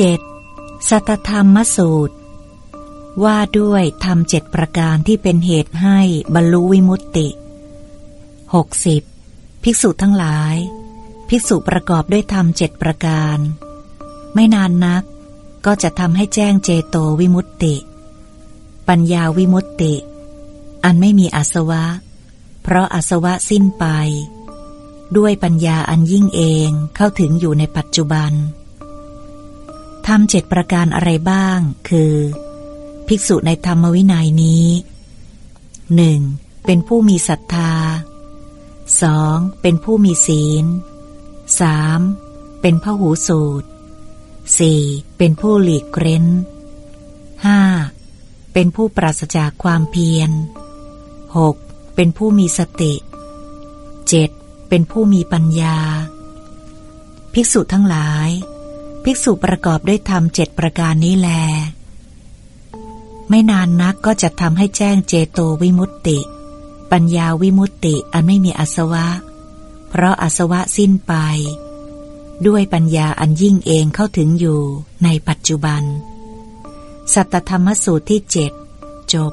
7. สัตธรรมสูตร ว่าด้วยทำเจ็ดประการที่เป็นเหตุให้บรรลุวิมุตติ 60. ภิกษุทั้งหลาย ภิกษุประกอบด้วยธรรมเจ็ดประการ ไม่นานนัก ก็จะทำให้แจ้งเจโตวิมุตติ ปัญญาวิมุตติ อันไม่มีอาสวะ เพราะอาสวะสิ้นไป ด้วยปัญญาอันยิ่งเองเข้าถึงอยู่ในปัจจุบัน ทำเจ็ดประการอะไรบ้าง คือ ภิกษุในธรรมวินัยนี้หนึ่งเป็นผู้มีศรัทธาสองเป็นผู้มีศีลสามเป็นพหูสูตรสี่เป็นผู้หลีกเร้นห้าเป็นผู้ปราศจากความเพียรหกเป็นผู้มีสติเจ็ดเป็นผู้มีปัญญา ภิกษุทั้งหลาย ภิกษุประกอบด้วยธรรมเจ็ดประการนี้แล ไม่นานนักก็จะทำให้แจ้งเจโตวิมุตติ ปัญญาวิมุตติอันไม่มีอาสวะ เพราะอาสวะสิ้นไป ด้วยปัญญาอันยิ่งเองเข้าถึงอยู่ในปัจจุบัน สัตตธรรมสูตรที่เจ็ดจบ